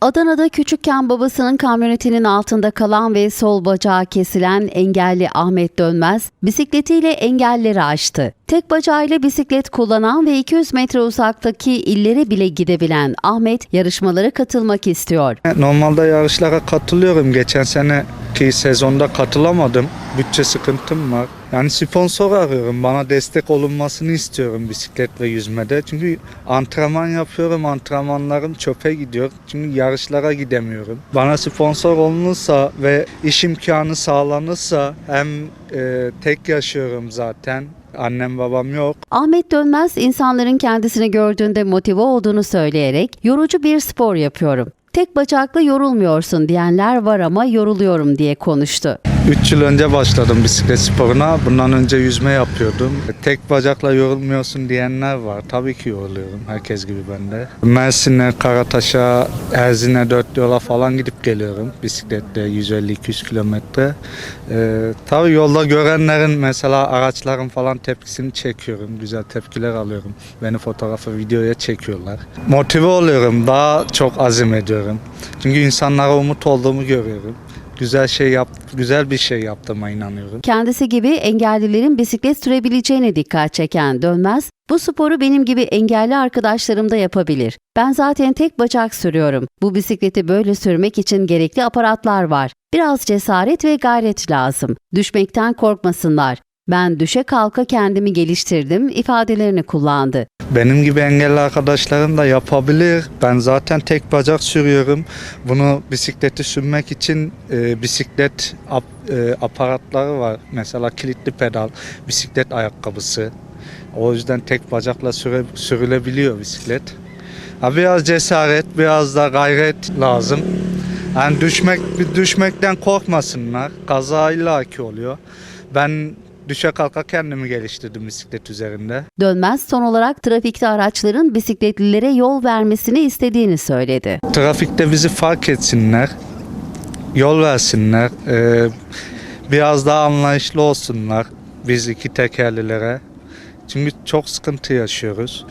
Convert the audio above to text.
Adana'da küçükken babasının kamyonetinin altında kalan ve sol bacağı kesilen engelli Ahmet Dönmez bisikletiyle engelleri aştı. Tek bacağıyla bisiklet kullanan ve 200 metre uzaktaki illere bile gidebilen Ahmet yarışmalara katılmak istiyor. Normalde yarışlara katılıyorum. Geçen seneki sezonda katılamadım. Bütçe sıkıntım var. Yani sponsor arıyorum. Bana destek olunmasını istiyorum bisiklet ve yüzmede. Çünkü antrenman yapıyorum. Antrenmanlarım çöpe gidiyor. Çünkü yarışlara gidemiyorum. Bana sponsor olunursa ve iş imkanı sağlanırsa hem e, tek yaşıyorum zaten. Annem babam yok. Ahmet Dönmez insanların kendisini gördüğünde motive olduğunu söyleyerek yorucu bir spor yapıyorum. Tek bacakla yorulmuyorsun diyenler var ama yoruluyorum diye konuştu. 3 yıl önce başladım bisiklet sporuna. Bundan önce yüzme yapıyordum. Tek bacakla yorulmuyorsun diyenler var. Tabii ki yoruluyorum. Herkes gibi ben de. Mersin'e, Karataş'a, Erzin'e, Dört yola falan gidip geliyorum. Bisikletle 150-200 kilometre. Ee, tabii yolda görenlerin mesela araçların falan tepkisini çekiyorum. Güzel tepkiler alıyorum. Beni fotoğrafı, videoya çekiyorlar. Motive oluyorum. Daha çok azim ediyorum. Çünkü insanlara umut olduğumu görüyorum. Güzel şey yap, güzel bir şey yaptığıma inanıyorum. Kendisi gibi engellilerin bisiklet sürebileceğine dikkat çeken Dönmez, bu sporu benim gibi engelli arkadaşlarım da yapabilir. Ben zaten tek bacak sürüyorum. Bu bisikleti böyle sürmek için gerekli aparatlar var. Biraz cesaret ve gayret lazım. Düşmekten korkmasınlar. Ben düşe kalka kendimi geliştirdim ifadelerini kullandı. Benim gibi engelli arkadaşlarım da yapabilir. Ben zaten tek bacak sürüyorum. Bunu bisikleti sürmek için e, bisiklet ap- e, aparatları var. Mesela kilitli pedal, bisiklet ayakkabısı. O yüzden tek bacakla süre, sürülebiliyor bisiklet. Ha, biraz cesaret, biraz da gayret lazım. Yani düşmek düşmekten korkmasınlar. Kaza illaki oluyor. Ben düşe kalka kendimi geliştirdim bisiklet üzerinde. Dönmez son olarak trafikte araçların bisikletlilere yol vermesini istediğini söyledi. Trafikte bizi fark etsinler, yol versinler, e, biraz daha anlayışlı olsunlar biz iki tekerlilere. Çünkü çok sıkıntı yaşıyoruz.